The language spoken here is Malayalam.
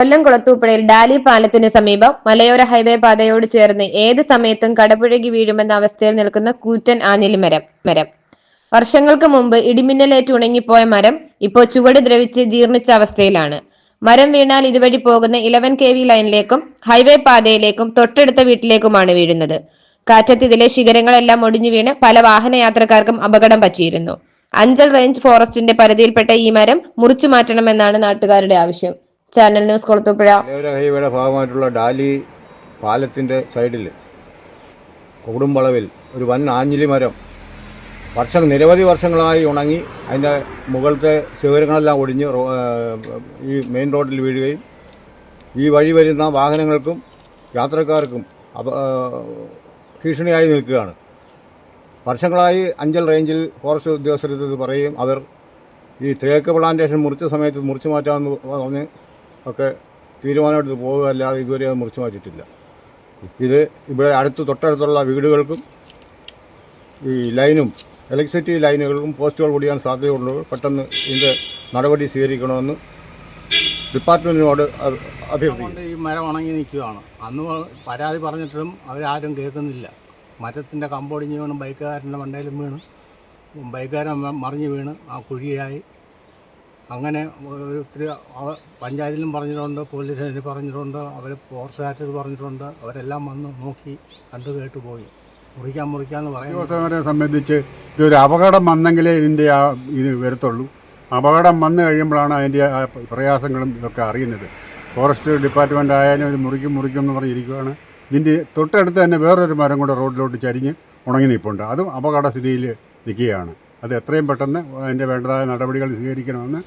കൊല്ലം കുളത്തൂപ്പുഴയിൽ ഡാലി പാലത്തിന് സമീപം മലയോര ഹൈവേ പാതയോട് ചേർന്ന് ഏത് സമയത്തും കടപുഴകി വീഴുമെന്ന അവസ്ഥയിൽ നിൽക്കുന്ന കൂറ്റൻ ആഞ്ഞിലി മരം മരം. വർഷങ്ങൾക്ക് മുമ്പ് ഇടിമിന്നലേറ്റ് ഉണങ്ങിപ്പോയ മരം ഇപ്പോൾ ചുവട് ദ്രവിച്ച് ജീർണിച്ച അവസ്ഥയിലാണ്. മരം വീണാൽ ഇതുവഴി പോകുന്ന ഇലവൻ കെ വി ലൈനിലേക്കും ഹൈവേ പാതയിലേക്കും തൊട്ടടുത്ത വീട്ടിലേക്കുമാണ് വീഴുന്നത്. കാറ്റത്ത് ഇതിലെ ശിഖരങ്ങളെല്ലാം ഒടിഞ്ഞു വീണ് പല വാഹന യാത്രക്കാർക്കും അപകടം പറ്റിയിരുന്നു. അഞ്ചൽ റേഞ്ച് ഫോറസ്റ്റിന്റെ പരിധിയിൽപ്പെട്ട ഈ മരം മുറിച്ചു മാറ്റണമെന്നാണ് നാട്ടുകാരുടെ ആവശ്യം. ചാനൽ ന്യൂസ് കൊളത്തൂപ്പുഴ മലയോര ഹൈവേയുടെ ഭാഗമായിട്ടുള്ള ഡാലി പാലത്തിന്റെ സൈഡിൽ കൊടുമ്പളവിൽ ഒരു വൻ ആഞ്ഞിലി മരം വർഷം നിരവധി വർഷങ്ങളായി ഉണങ്ങി അതിന്റെ മുകളിലത്തെ ശിഖരങ്ങളെല്ലാം ഒടിഞ്ഞ് ഈ മെയിൻ റോഡിൽ വീഴുകയും ഈ വഴി വരുന്ന വാഹനങ്ങൾക്കും യാത്രക്കാർക്കും അപ ഭീഷണിയായി നിൽക്കുകയാണ്. വർഷങ്ങളായി അഞ്ചൽ റേഞ്ചിൽ ഫോറസ്റ്റ് ഉദ്യോഗസ്ഥരെ ഇത് പറയുകയും അവർ ഈ തേക്ക് പ്ലാന്റേഷൻ മുറിച്ച സമയത്ത് മുറിച്ചു മാറ്റാമെന്ന് പറഞ്ഞ് ഒക്കെ തീരുമാനമെടുത്ത് പോകുകയല്ലാതെ ഇതുവരെ അത് മുറിച്ചു മാറ്റിയിട്ടില്ല. ഇത് ഇവിടെ അടുത്ത് തൊട്ടടുത്തുള്ള വീടുകൾക്കും ഈ ലൈനും ഇലക്ട്രിസിറ്റി ലൈനുകൾക്കും പോസ്റ്റുകൾ പൊടിയാൻ സാധ്യതയുള്ളത് പെട്ടെന്ന് ഇതിന്റെ നടപടി സ്വീകരിക്കണമെന്ന് ഡിപ്പാർട്ട്മെന്റിനോട് അഭ- അഭ്യർത്ഥിക്കുന്നു. ഈ മരം ഉണങ്ങി നിൽക്കുകയാണ്. അന്ന് പരാതി പറഞ്ഞിട്ടും അവരാരും കേൾക്കുന്നില്ല. മരത്തിന്റെ കമ്പൊടിഞ്ഞ് വീണ് ബൈക്കുകാരന്റെ മണ്ടയിലും വീണ്. ബൈക്കുകാരൻ മറിഞ്ഞ് വീണ്. ആ കുഴിയായി. അങ്ങനെ ഒത്തിരി പഞ്ചായത്തിലും പറഞ്ഞിട്ടുണ്ട് പോലീസ് സ്റ്റേഷനിൽ പറഞ്ഞിട്ടുണ്ട് അവർ ഫോറസ്റ്റുകാർക്ക് പറഞ്ഞിട്ടുണ്ട് അവരെല്ലാം വന്ന് നോക്കി കണ്ടു കേട്ട് പോയി. മുറിക്കാൻ മുറിക്കാന്ന് ഉദ്യോഗസ്ഥരെ സംബന്ധിച്ച് ഇതൊരു അപകടം വന്നെങ്കിലേ ഇതിന്റെ ആ ഇത് വരത്തുള്ളൂ. അപകടം വന്നു കഴിയുമ്പോഴാണ് അതിന്റെ ആ പ്രയാസങ്ങളും ഇതൊക്കെ അറിയുന്നത്. ഫോറസ്റ്റ് ഡിപ്പാർട്ട്മെന്റ് ആയാലും ഇത് മുറിക്കും മുറിക്കും എന്ന് പറഞ്ഞിരിക്കുകയാണ് ഇതിന്റെ തൊട്ടടുത്ത് തന്നെ വേറൊരു മരം കൂടെ റോഡിലോട്ട് ചരിഞ്ഞ് ഉണങ്ങി നിൽപ്പുണ്ട് അതും അപകടസ്ഥിതിയിൽ നിൽക്കുകയാണ്. അത് എത്രയും പെട്ടെന്ന് അതിന്റെ വേണ്ടതായ നടപടികൾ സ്വീകരിക്കണമെന്ന്